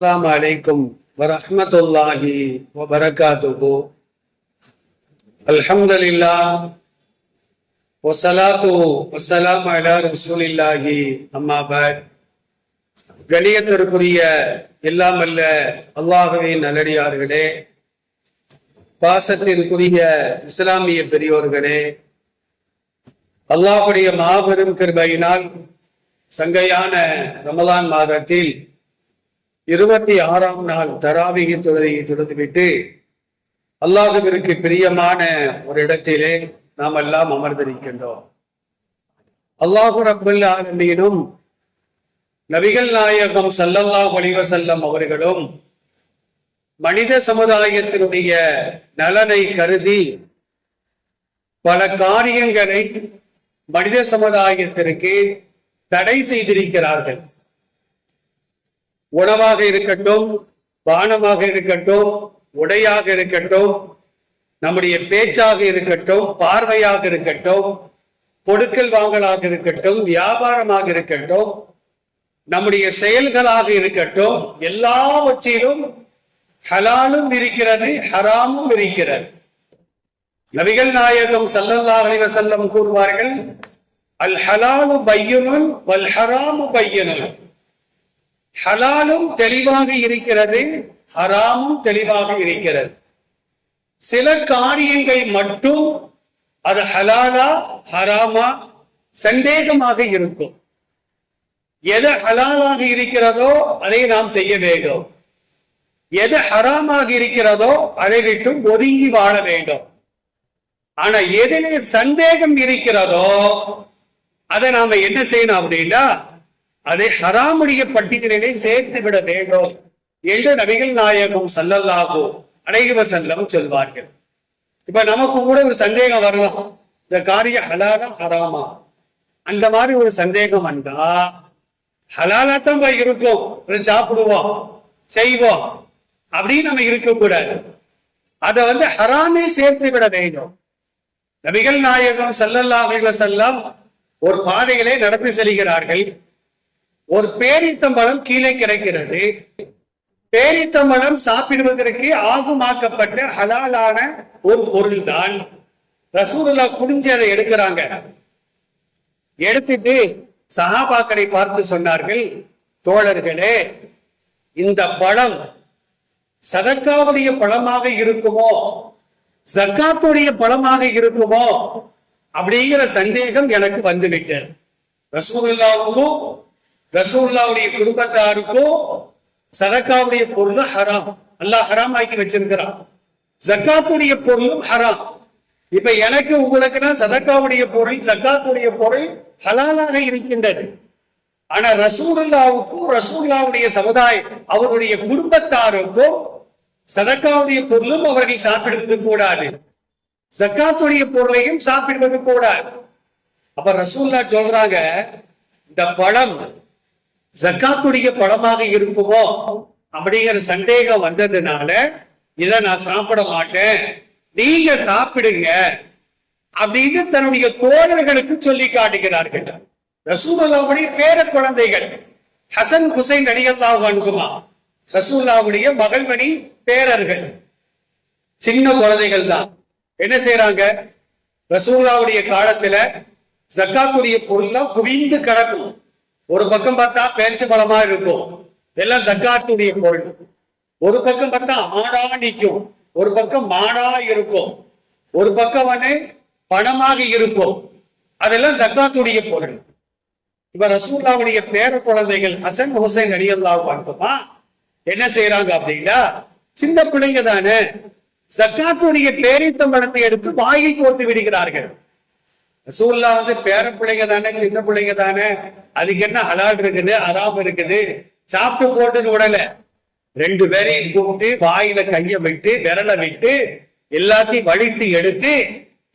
அஸ்லாம் அலைக்கும் வரமத்துல்லாஹி வபரகாத்துஹு அல்ஹம்துலில்லா வசலாத்து வசலாம் அலா ரசூலில்லாஹி அம்மா பாட் கணியத்திற்குரிய எல்லாம் அல்ல அல்லாஹுவின் நல்லடியார்களே பாசத்திற்குரிய இஸ்லாமிய பெரியோர்களே. அல்லாஹுடைய மாபெரும் கிருபையினால் சங்கையான ரமலான் மாதத்தில் இருபத்தி ஆறாம் நாள் தராவிகி தொழுகையை தொழுதுவிட்டு அல்லாஹுவிற்கு பிரியமான ஒரு இடத்திலே நாம் எல்லாம் அமர்ந்திருக்கின்றோம். அல்லாஹு ரபுல் ஆலமீனும் நபிகள் நாயகம் சல்லல்லா அலைஹி வஸல்லம் அவர்களும் மனித சமுதாயத்தினுடைய நலனை கருதி பல காரியங்களை மனித சமுதாயத்திற்கு தடை செய்திருக்கிறார்கள். உணவாக இருக்கட்டும் பானமாக இருக்கட்டும் உடையாக இருக்கட்டும் நம்முடைய பேச்சாக இருக்கட்டும் பார்வையாக இருக்கட்டும் பொடுக்கல் வாங்கலாக இருக்கட்டும் வியாபாரமாக இருக்கட்டும் நம்முடைய செயல்களாக இருக்கட்டும் எல்லாவற்றிலும் ஹலாலும் இருக்கிறது ஹராமும் இருக்கிறது. நபிகள் நாயகம் ஸல்லல்லாஹு அலைஹி செல்லம் கூறுவார்கள் அல் ஹலாலு பையனும் வல் ஹராமு பையனும் ஹலாலும் தெளிவாக இருக்கிறது ஹராமும் தெளிவாக இருக்கிறது. சில காரியங்கள் மட்டும் அது ஹலாலா ஹராமா சந்தேகமாக இருக்கும். எது ஹலாலாக இருக்கிறதோ அதை நாம் செய்ய வேண்டும். எது ஹராமாக இருக்கிறதோ அதை விட்டும் ஒதுங்கி வாழ வேண்டும். ஆனா எதிலே சந்தேகம் இருக்கிறதோ அதை நாம என்ன செய்யணும் அப்படின்னா அதை ஹராமுடைய பட்டியலிலே சேர்த்து விட வேண்டும் என்று நபிகள் நாயகம் சல்லல்லாஹு அலைஹி செல்லம் சொல்வார்கள். இப்ப நமக்கு கூட ஒரு சந்தேகம் வரலாம் இந்த காரியம் ஹலாலா ஹராமா? அந்த மாதிரி ஒரு சந்தேகம் வந்தா ஹலாலா தான் போய் இருக்கும் சாப்பிடுவோம் செய்வோம். அப்படின்னு நம்ம இருக்கக்கூடாது. அதை வந்து ஹராமே சேர்த்து விட வேண்டும். நபிகள் நாயகம் ஸல்லல்லாஹு செல்லம் ஒரு பாதைகளை நடத்தி செல்கிறார்கள். ஒரு பேரித்தம்பழம் கீழே கிடைக்கிறது. பேரித்தம்பழம் சாப்பிடுவதற்கு ஆகுமாக்கப்பட்ட ஹலாலான ஒரு பொருள் தான் ரசூலுல்லா குடிஞ்சு அதை எடுக்கிறாங்க. எடுத்துட்டு சஹாபாக்களை பார்த்து சொன்னார்கள் தோழர்களே இந்த பழம் சதக்காவுடைய பழமாக இருக்குமோ? சக்காத்துடைய பழமாக இருக்குமோ? அப்படிங்கிற சந்தேகம் எனக்கு வந்துவிட்டது. ரசூலுல்லாவுக்கும் ரசூல்லாவுடைய குடும்பத்தாருக்கும் சதக்காவுடைய பொருளும் ஹராம். அல்லாஹ் ஹராம் ஆக்கி வச்சிருக்கிறான். ஜக்காத்துடைய பொருளும் ஹராம். இப்ப எனக்கு உங்களுக்குன்னா சதக்காவுடைய பொருள் ஜக்காத்துடைய பொருள் ஹலாலாக இருக்கின்றது. ஆனா ரசூல்லாவுக்கும் ரசூல்லாவுடைய சமுதாயம் அவருடைய குடும்பத்தாருக்கும் சதக்காவுடைய பொருளும் அவர்கள் சாப்பிடுவது கூடாது. ஜக்காத்துடைய பொருளையும் சாப்பிடுவது கூடாது. அப்ப ரசூல்லா சொல்றாங்க இந்த பழம் ஜக்காத்துடைய படமாக இருக்குமோ? அப்படிங்கிற சந்தேகம் வந்ததுனால இதை நான் சாப்பிட மாட்டேன். நீங்க சாப்பிடுங்க. அப்படின்னு தன்னுடைய தோழர்களுக்கு சொல்லி காட்டுகிறார்கள். ரசூலாவுடைய பேர குழந்தைகள் ஹசன் ஹுசைன் அடிகல்லாஹ் அனுகுமா ரசூல்லாவுடைய மகள்மணி பேரர்கள் சின்ன குழந்தைகள் தான். என்ன செய்யறாங்க ரசூல்லாவுடைய காலத்துல ஜக்காத்துடைய பொருள்லாம் குவிந்து கிடக்கும். ஒரு பக்கம் பார்த்தா பேச்சு பழமா இருக்கும். எல்லாம் சக்காத்துடைய பொருள் ஒரு பக்கம் பார்த்தா ஆடா நிற்கும். ஒரு பக்கம் மாடா இருக்கும். ஒரு பக்கம் வந்து பணமாக இருக்கும். அதெல்லாம் சக்காத்துடைய பொருள் இப்ப ரசூல்லாவுடைய பேர குழந்தைகள் ஹசன் ஹுசைன் அடியல்லா பார்க்குமா என்ன செய்யறாங்க அப்படின்னா சின்ன பிள்ளைங்க தானே சக்காத்துடைய பேரித்தம்பழத்தை எடுத்து வாயில் போட்டு விடுகிறார்கள். ரசூல்லா வந்து பேர பிள்ளைங்க தானே சின்ன பிள்ளைங்க தானே. அதுக்கு என்ன ஹலால் இருக்குது அராம் இருக்குது? சாப்பிட்டு போட்டுன்னு விடல. ரெண்டு பேரையும் கூப்பிட்டு வாயில கைய விட்டு விரல விட்டு எல்லாத்தையும் வழித்து எடுத்து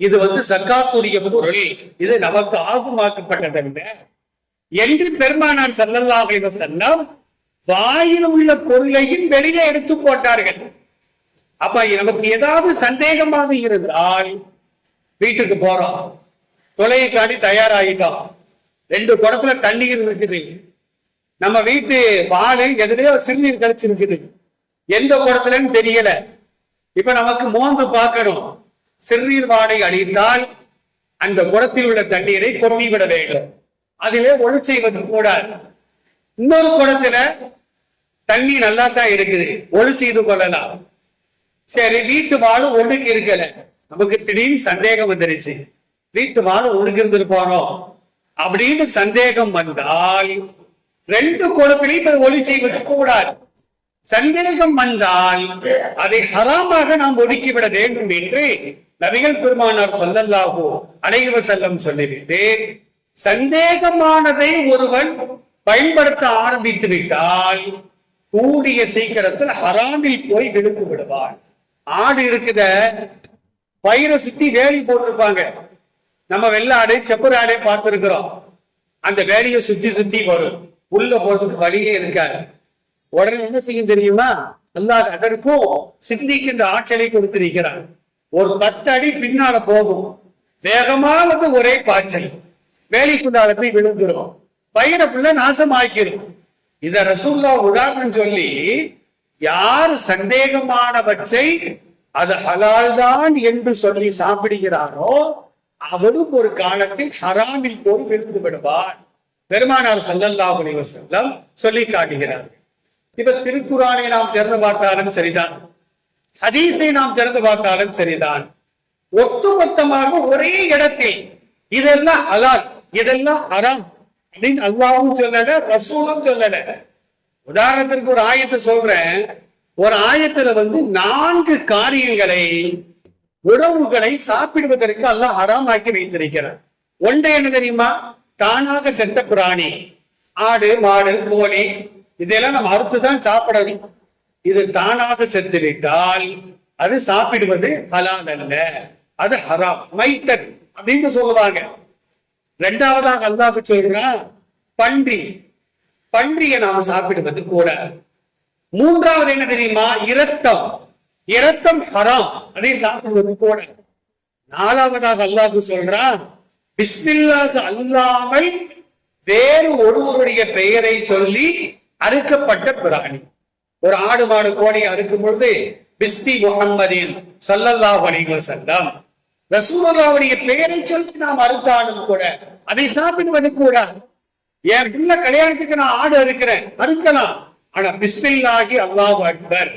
இது வந்து சக்காத்துடைய பொருள். இது நமக்கு ஆகுமாக்கப்பட்டதல்ல. என்று பெருமானார் ஸல்லல்லாஹு செல்லம் வாயில் உள்ள பொருளையும் வெளியே எடுத்து போட்டார்கள். அப்ப நமக்கு ஏதாவது சந்தேகமாக இருந்தால் வீட்டுக்கு போறோம். தொலையை காட்டி தயாராகிட்டோம். ரெண்டு குடத்துல தண்ணீர் இருக்குது. நம்ம வீட்டு வாழை எதுலயோ சிறுநீர் கழிச்சிருக்குது. எந்த குடத்துலன்னு தெரியல. இப்ப நமக்கு மோந்து பார்க்கணும். சிறுநீர் வாடை அழிந்தால் அந்த குடத்தில் உள்ள தண்ணீரை கொட்டி விட வேண்டும். அதிலே ஒழு செய்வது கூடாது இன்னொரு குடத்துல தண்ணி நல்லா தான் இருக்குது. ஒழு செய்து கொள்ளலாம். சரி வீட்டு வாழும் ஒண்ணுக்கு இருக்கல. நமக்கு திடீர்னு சந்தேகம் வந்துருச்சு. வீட்டு வாழ ஒழுங்கிருந்திருப்பானோ அப்படின்னு சந்தேகம் வந்தால் ரெண்டு குடத்திலையும் போய் ஒளி செய்வது கூடாது சந்தேகம் வந்தால் அதை ஹராமாக நாம் ஒதுக்கிவிட வேண்டும் என்று நபிகள் பெருமானார் சொல்லல்லாகோ அலைவ செல்லம் சொல்லிவிட்டு சந்தேகமானதை ஒருவன் பயன்படுத்த ஆரம்பித்து விட்டால் கூடிய சீக்கிரத்தில் ஹராமில் போய் விழுந்து விடுவான். ஆடு இருக்குத பயிரை சுத்தி வேலி போட்டிருப்பாங்க. நம்ம வெள்ளாடு செப்புராடே ஆடே பார்த்திருக்கிறோம். அந்த வேலையை சுத்தி சுத்தி வரும். உள்ள போறதுக்கு வழியே இருக்காது. உடனே என்ன செய்யும் தெரியுமா? அல்லாஹ் அதற்கும் சிந்திக்கின்ற ஆற்றலை கொடுத்திருக்கிறான் ஒரு பத்து அடி பின்னால போகும். வேகமா வந்து ஒரே பாய்ச்சல். வேலைக்குள்ளால போய் விழுந்துரும். பயிரை நாசம் நாசமாக்கிரும். இத ரசூல்லா உதாரணம் சொல்லி யார் சந்தேகமானவற்றை அது ஹலால் தான் என்று சொல்லி சாப்பிடுகிறாரோ அவரும் ஒரு காலத்தில் ஹராமில் போய் விழுந்து விடுவார் பெருமானார் சல்லல்லாஹு அலைஹி வஸல்லம் சொல்லி காட்டுகிறார். இப்ப திருக்குறானை நாம் திறந்து பார்த்தாலும் சரிதான். ஹதீஸை நாம் திறந்து பார்த்தாலும் சரிதான். ஒட்டுமொத்தமாக ஒரே இடத்தில் இதெல்லாம் ஹலால் இதெல்லாம் ஹராம் அப்படின்னு அல்லாவும் சொல்லல ரசூலும் சொல்லல. உதாரணத்திற்கு ஒரு ஆயத்தை சொல்றேன். ஒரு ஆயத்துல வந்து நான்கு காரியங்களை உணவுகளை சாப்பிடுவதற்கு அல்லாஹ் ஹராமாக்கி வைத்திருக்கிறார் ஒன்றை என்ன தெரியுமா? தானாக செத்த பிராணி ஆடு மாடு கோழி இதெல்லாம் நம்ம அறுத்துதான் சாப்பிடணும். இது தானாக செத்து விட்டால் அது சாப்பிடுவது ஹலால் அல்ல. அது ஹராம். மைத்தன் அப்படின்னு சொல்லுவாங்க. ரெண்டாவதாக அல்லாஹ் சொல்றான் பன்றி. பன்றியை நாம சாப்பிடுவது கூட. மூன்றாவது என்ன தெரியுமா? இரத்தம். இரத்தம் ஹராம். அதை சாப்பிடுவது கூட நாலாவதாக அல்லாஹ் சொல்றான் பிஸ்மில்லாஹ் அல்லாமல் வேறு ஒருவருடைய பெயரை சொல்லி அறுக்கப்பட்ட பிராணி. ஒரு ஆடு மாடு கோடை அறுக்கும் பொழுது பிஸ்மி முகம்மதின் சல்லல்லா வணிகர் வஸல்லம் ரசூலாவுடைய பெயரை சொல்லி நாம் அறுத்தாலும் கூட அதை சாப்பிடுவது கூட. என் பிள்ளை கல்யாணத்துக்கு நான் ஆடு அறுக்கிறேன் அறுக்கலாம். ஆனா பிஸ்மில்லாகி அல்லாஹ் அக்பர்.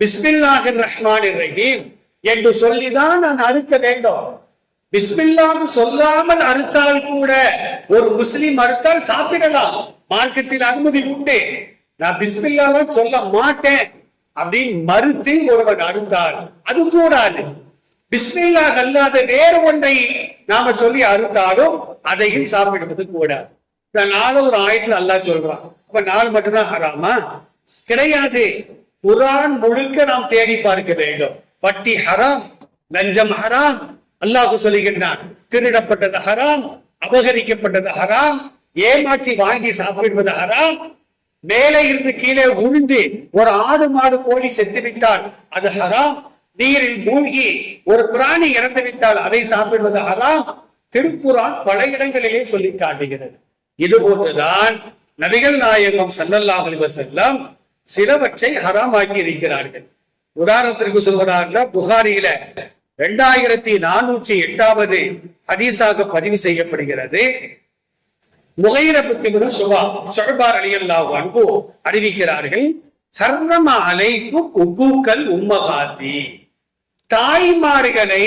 பிஸ்மில்லாஹி ரஹ்மான் ரஹீம் என்று சொல்லிதான் நான் அறுக்க வேண்டும். பிஸ்மில்லாஹ் சொல்லாமல் அறுத்தால் கூட ஒரு முஸ்லிம் அறுத்தால் சாப்பிடலாம். மார்க்கத்தில் அனுமதி உண்டு. நான் பிஸ்மில்லாஹ் சொல்ல மாட்டேன் அப்படின்னு மறுத்து ஒருவன் அறுத்தால் அது கூடாது. பிஸ்மில்லா அல்லாத வேறு ஒன்றை நாம சொல்லி அறுத்தாலும் அதையும் சாப்பிடுவது கூடாது. நான் நாலு ஒரு ஆயிரத்துல அல்லாஹ் சொல்றான். அப்ப நாலு மட்டும்தான் ஹராமா? கிடையாது. குரான் முழுக்க நாம் தேடி பார்க்க வேண்டும். பட்டி ஹராம் லஞ்சம் ஹராம். அல்லாஹ் சொல்லுகின்றான் திருடப்பட்டது ஹராம் அபகரிக்கப்பட்டது ஹராம் ஏமாற்றி வாங்கி சாப்பிடுவது ஹராம். மேலே இருந்து கீழே விழுந்து ஒரு ஆடு மாடு கோழி செத்துவிட்டால் அது ஹராம். நீரில் மூழ்கி ஒரு பிராணி இறந்து விட்டால் அதை சாப்பிடுவது ஹராம். திருக்குறான் பல இடங்களிலே சொல்லி காட்டுகிறது. இது போன்றுதான் நபிகள் நாயகம் ஸல்லல்லாஹு செல்லம் சிலவற்றை ஹராமாக்கி இருக்கிறார்கள் உதாரணத்திற்கு சொல்வதாக புகாரியில இரண்டாயிரத்தி நானூற்றி எட்டாவது ஹதீஸாக பதிவு செய்யப்படுகிறது. முகைரபத்திபுரு சுபா சுழபார் அலியல்லாஹு அன்பு அறிவிக்கிறார்கள் ஹர்ரம அலைக்கும் உபூக்கல் உம்மகாத்தி தாய்மார்களை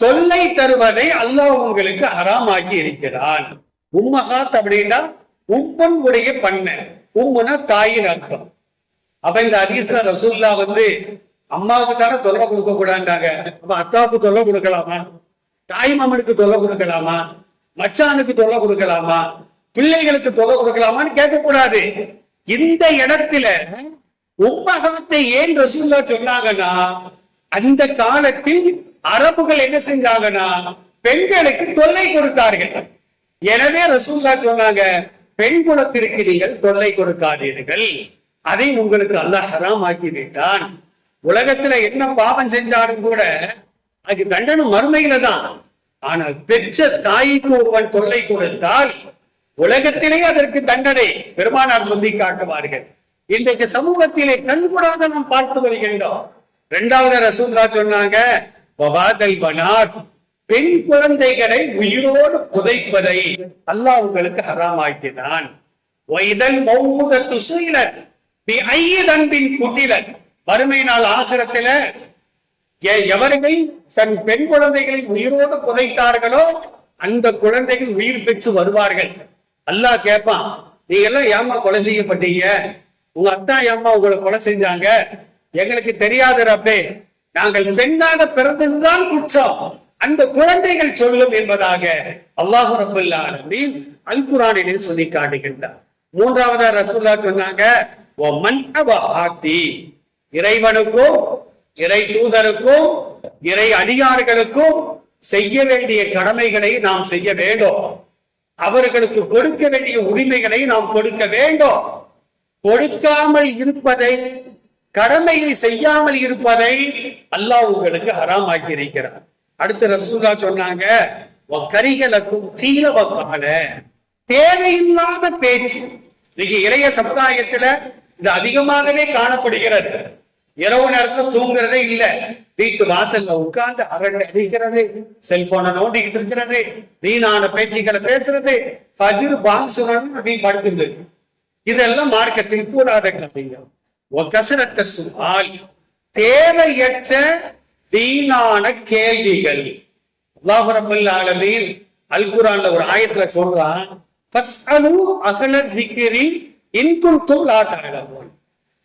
தொல்லை தருவதை அல்லாஹ் உங்களுக்கு ஹராமாக்கி இருக்கிறான். உம்மகாத் அப்படின்னா உம்மன் உடைய பண்ண உம்முனா தாயின் அர்த்தம். அப்ப இந்த ஹதீஸ்ல ரசூல்லா வந்து அம்மாவுக்கு தானே தொல்லை கொடுக்க கூடாண்டாங்க அப்ப அத்தாவுக்கு தொல்லை கொடுக்கலாமா? தாய் மாமனுக்கு தொல்லை கொடுக்கலாமா? மச்சானுக்கு தொல்லை கொடுக்கலாமா? பிள்ளைகளுக்கு தொகை கொடுக்கலாமான்னு கேட்கக்கூடாது இந்த இடத்துல உம்மகத்தை ஏன் ரசூல்லா சொன்னாங்கன்னா அந்த காலத்தில் அரபுகள் என்ன செஞ்சாங்கன்னா பெண்களுக்கு தொல்லை கொடுத்தார்கள். எனவே ரசூல்லா சொன்னாங்க பெண் குலத்திற்கு நீங்கள் தொல்லை கொடுக்காதீர்கள். அதை உங்களுக்கு அல்லாஹ் ஹராம் ஆக்கி விட்டான். உலகத்துல என்ன பாவம் செஞ்சாலும் கூட அது தண்டனம் மறுமையில தான். ஆனால் பெற்ற தாய்க்கு ஒருவன் தொல்லை கொடுத்தால் உலகத்திலே அதற்கு தண்டனை பெருமானார் சொல்லி காட்டுவார்கள். இன்றைக்கு சமூகத்திலே கண்கூடாக நாம் பார்த்து வருகின்றோம். இரண்டாவது ரசூல்லா சொன்னாங்க பனாத் பெண் குழந்தைகளை உயிரோடு புதைப்பதை அல்லாஹ் உங்களுக்கு ஹராமாக்கினான். இதன் மௌதத்து சுயிலன் பி ஐயதன்பின் குட்டிலன் வறுமை நாள் ஆசிரத்தில எவர்கள் தன் பெண் குழந்தைகளை உயிரோடு புதைத்தார்களோ அந்த குழந்தைகள் உயிர் பெற்று வருவார்கள். அல்லாஹ் கேட்பான் நீங்க எல்லாம் ஏமா கொலை செய்யப்பட்டீங்க? உங்க அத்தா ஏமா உங்களை கொலை செஞ்சாங்க? எங்களுக்கு தெரியாத ரப்பே. நாங்கள் பெண்ணாக பிறந்ததுதான் குற்றம். அந்த குழந்தைகள் சொல்லும் என்பதாக அல்லாஹு ரபுல்லா ஆலமீன் அல் குரானிலே சொல்லி காட்டுகின்றார். மூன்றாவதா ரசூல்லா சொன்னாங்க "வ இறைவனுக்கும் இறை தூதருக்கும் இறை அடியார்களுக்கும் செய்ய வேண்டிய கடமைகளை நாம் செய்ய வேண்டும். அவர்களுக்கு கொடுக்க வேண்டிய உரிமைகளை நாம் கொடுக்க வேண்டும். கொடுக்காமல் இருப்பதை கடமையை செய்யாமல் இருப்பதை அல்லாஹ் உங்களுக்கு ஹராமாக்கி இருக்கிறார் அடுத்து ரசூல்லா சொன்னாங்க கரிகளுக்கும் தீலவக்கால தேவையில்லாத பேச்சு. இன்னைக்கு இளைய சமுதாயத்துல இது அதிகமாகவே காணப்படுகிறது. இரவு நேரத்துல தூங்குறதே இல்ல. வீட்டு வாசல்ல உட்கார்ந்து அரட்டை அடிக்கிறது செல்போனை நோண்டிக்கிட்டு இருக்கிறது வீணான பேச்சுக்களை பேசுறது பஜிர் பாங் சொல்லணும் அப்படி படுத்துது. இதெல்லாம் மார்க்கத்தில் கூடாத கதைகள். கசரத்த சுமால் தேவையற்ற வீணான கேள்விகள். அல்லாஹ் ஆலமீன் அல்குரான்ல ஒரு ஆயத்துல சொல்றான் ஃபஸ்அலு அஹ்ல இன் குன்தும்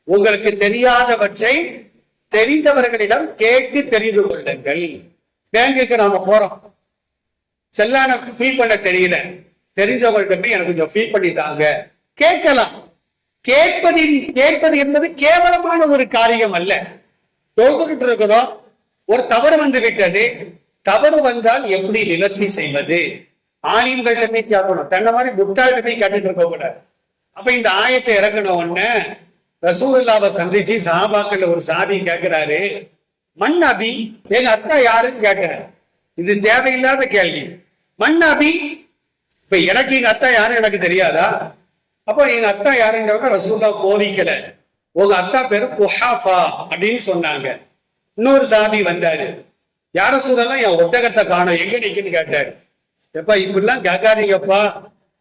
உங்களுக்கு தெரியாதவற்றை தெரிந்தவர்களிடம் கேட்டு தெரிந்து கொள்ளுங்கள். பேங்குக்கு நாம போறோம். செல்லான ஃபீல் பண்ண தெரியல. தெரிஞ்சவங்கள்ட்ட போய் எனக்கு கொஞ்சம் ஃபீல் பண்ணி தாங்க. கேட்கலாம். கேட்பதின் கேட்பது என்பது கேவலமான ஒரு காரியம் அல்ல. தொழுதுகிட்டு இருக்கிறோம். ஒரு தவறு வந்து விட்டது தவறு வந்தால் எப்படி நிவர்த்தி செய்வது? ஆலிம்கள்ட்ட போய் கேட்கணும். தன்னை மாதிரி முட்டாள்கிட்ட போய் கேட்டுட்டு இருக்க கூடாது அப்ப இந்த ஆயத்தை இறங்கின உடனே ரசூல்லாவை சந்திச்சு சாபாக்கள் ஒரு சாதி கேட்கிறாரு மண் அபி எங்க அத்தா யாருன்னு கேட்கிறேன் இது தேவையில்லாத கேள்வி. மண் அபி இப்ப எனக்கு எங்க அத்தா யாரும் எனக்கு தெரியாதா? அப்போ எங்க அத்தா யாருங்கிறவங்க ரசூல்லா கோவிக்கல உங்க அத்தா பேரு குஹாஃபா அப்படின்னு சொன்னாங்க. இன்னொரு சாமி வந்தாரு. யார சூழலாம் என் ஒட்டகத்தை காணோம். எங்க நிக்குன்னு கேட்டாரு. எப்பா இப்படிலாம் கேட்காதீங்கப்பா.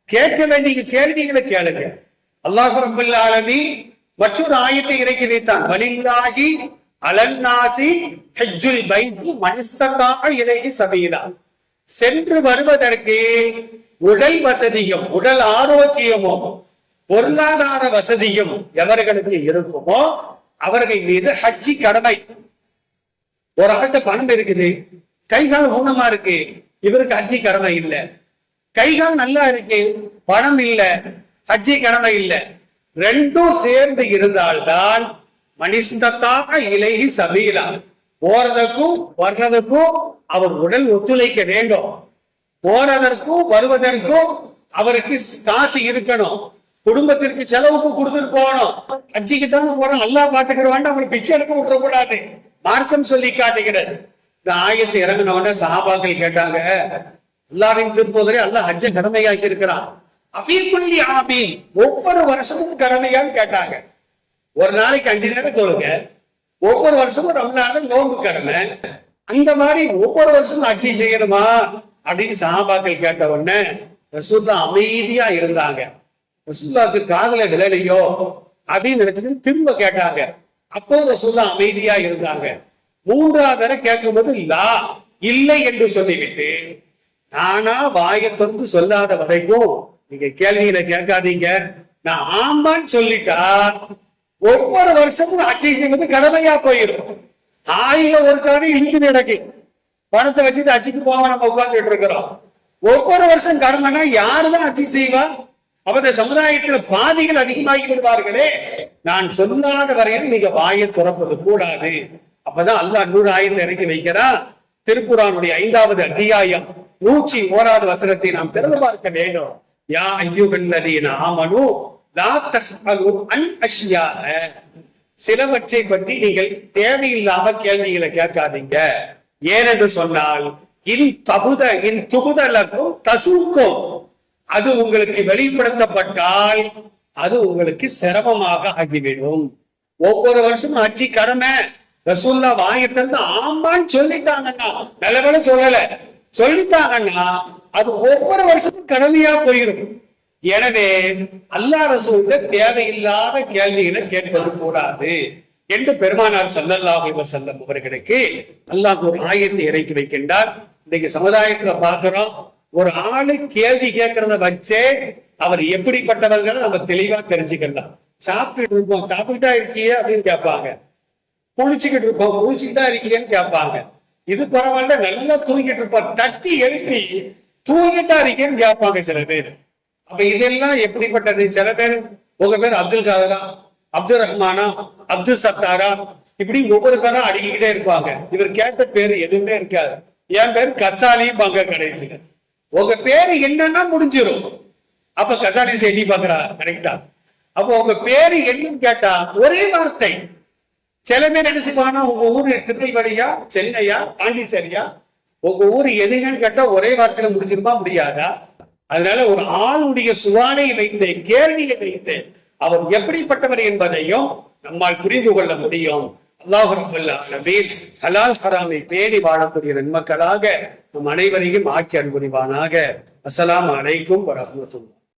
கேட்க வேண்டிய கேள்விகளை கேளுங்க. அல்லாஹ் ரபுல் ஆலமி மற்றொரு ஆயத்தை இறக்கி வைத்தான். வலிந்தாகி அலன்னாசி ஹெஜ்ஜுல் பைத்து மனுஷக்காக இறங்கி சபீலா. சென்று வருவதற்கு உடல் வசதியும் உடல் ஆரோக்கியமும் பொருளாதார வசதியும் எவர்களுக்கு இருக்குமோ அவர்கள் மீது ஹஜ்ஜி கடமை. ஒரு ஆட்ட பணம் இருக்குது கைகால் ஊனமா இருக்கு இவருக்கு ஹஜ்ஜி கடமை இல்லை. கைகால் நல்லா இருக்கு பணம் இல்ல ஹஜ்ஜி கடமை இல்லை. ரெண்டும் சேர்ந்து இருந்தால்தான் மனிதத்தாக இலகி சபீலா. போறதற்கும் வர்றதுக்கும் அவர் உடல் ஒத்துழைக்க வேண்டும். போறதற்கும் வருவதற்கும் அவருக்கு காசு இருக்கணும். குடும்பத்திற்கு செலவுக்கு கொடுத்துட்டு போகணும். அஞ்சிக்கு தானே போறோம். நல்லா பாத்துக்கிறவாண்டா அவங்களுக்கு பிச்சை எடுக்க விட்டுறக்கூடாது. மார்க்கம் சொல்லி காட்டுகிறது இந்த ஆயத்தை இறங்கின உடனே சஹாபாக்கள் கேட்டாங்க எல்லாரையும் திருப்போதரை அல்லாஹ் ஹஜ்ஜ கடமையாக்கி இருக்கிறான் அபீக்குள்ளி ஆமீன். ஒவ்வொரு வருஷமும் கடமையான்னு கேட்டாங்க. ஒரு நாளைக்கு அஞ்சு நேரம் தொழுங்க ஒவ்வொரு வருஷமும் ரம்ஜான் நோன்பு கடமை. அந்த மாதிரி ஒவ்வொரு வருஷமும் அச்சி செய்யணுமா? அப்படின்னு சஹாபாக்கள் கேட்ட உடனே ரசூல்லா அமைதியா இருந்தாங்க. ரசூல்லாவுக்கு காதல விழலையோ அப்படின்னு நினைச்சது திரும்ப கேட்டாங்க. அப்போ ரசூல்லா அமைதியா இருந்தாங்க. மூன்றாவது தடவை கேட்கும்போது லா இல்லை என்று சொல்லிவிட்டு நானா வாயை திறந்து சொல்லாத வரைக்கும் நீங்க கேள்விகளை கேட்காதீங்க. நான் ஆமான்னு சொல்லிட்டா ஒவ்வொரு வருஷமும் அச்சை செய்வது கடமையா போயிடும். ஆயில ஒரு காரணம் இழுத்து நடக்கு பணத்தை வச்சுட்டு அச்சுக்கு போகாம நம்ம உட்கார்ந்துட்டு இருக்கிறோம். ஒவ்வொரு வருஷம் கடமைனா யாருதான் அச்சு செய்வா? அப்ப இந்த சமுதாயத்துல பாதிகள் அதிகமாகி விடுவார்களே. நான் சொல்லாத வரையில் நீங்க வாயை துறப்பது கூடாது. அப்பதான் அல்லாஹ் நூறு ஆயிரத்தை இறக்கி வைக்கிறா. திருக்குறானுடைய ஐந்தாவது அத்தியாயம் நூற்றி ஓராவது வசனத்தை நாம் திறந்து பார்க்க வேண்டும். யா ஐயுகல்லதீன ஆமனு லா தஸ்அலு அன் அஷ்யாக சிலவற்றை பற்றி நீங்கள் தேவையில்லாம கேள்விகளை கேட்காதீங்க. ஏனென்று சொன்னால் இன் தகுத இன் துகுதலக்கும் தசுக்கும். அது உங்களுக்கு வெளிப்படுத்தப்பட்டால் அது உங்களுக்கு சிரமமாக ஆகிவிடும். ஒவ்வொரு வருஷமும் அச்சி கடமை. ரசூல்லா வாங்கிட்டு தந்து ஆமான்னு சொல்லிட்டாங்கன்னா நல்ல வேளை சொல்லல. சொல்லிட்டாங்கன்னா அது ஒவ்வொரு வருஷமும் கடமையா போயிடும் எனவே அல்லா ரசூல்ல தேவையில்லாத கேள்விகளை கேட்பது கூடாது என்று பெருமானார் ஸல்லல்லாஹு செல்லம் அவர்களுக்கு அல்லாஹ் ஒரு ஆயத்தை இறக்கி வைக்கின்றார். இன்னைக்கு சமுதாயத்துல பாக்குறோம் ஒரு ஆளு கேள்வி கேட்கறத வச்சே அவர் எப்படிப்பட்டவர்கள் நம்ம தெளிவா தெரிஞ்சுக்கலாம். சாப்பிட்டு இருப்போம் சாப்பிட்டா இருக்கியே அப்படின்னு கேட்பாங்க. குளிச்சுக்கிட்டு இருப்போம் குளிச்சுக்கிட்டா இருக்கியேன்னு கேட்பாங்க. இது பரவாயில்ல நல்லா தூங்கிட்டு இருப்போம் தட்டி எழுப்பி தூங்கிட்டா இருக்கேன்னு கேட்பாங்க சில பேர். அப்ப இதெல்லாம் எப்படிப்பட்டது? சில பேர் உங்க பேர் அப்துல் காதரா அப்துல் ரஹ்மானா அப்துல் சத்தாரா இப்படி ஒவ்வொரு பேரா அடிக்கிட்டே இருப்பாங்க. இவர் கேட்ட பேரு எதுவுமே இருக்காது. என் பேர் கசாலியும் பாங்க கடைசியில் உங்க பேரு என்னன்னா முடிஞ்சிடும் அப்ப கசாலி செய்தி பாக்குறா கரெக்டா? அப்போ உங்க பேரு என்னன்னு கேட்டா ஒரே வார்த்தை. சில பேர் என்ன செய்வாங்கன்னா உங்க ஊரு திருநெல்வேலியா சென்னையா பாண்டிச்சேரியா உங்க ஊர் எதுங்கன்னு கேட்டா ஒரே வார்த்தையில முடிஞ்சிருமா முடியாதா? அதனால ஒரு ஆளுடைய சுவானை வைத்து கேள்வியை வைத்து அவர் எப்படிப்பட்டவர் என்பதையும் நம்மால் புரிந்து கொள்ள முடியும். அல்லாஹ் ஹலால் ஹராமை பேணி வாழக்கூடிய நன்மக்களாக நம் அனைவரையும் ஆக்கி அன்புரிவானாக. அஸ்லாம் அலைக்கும் வரஹ்மத்துல்லாஹ்.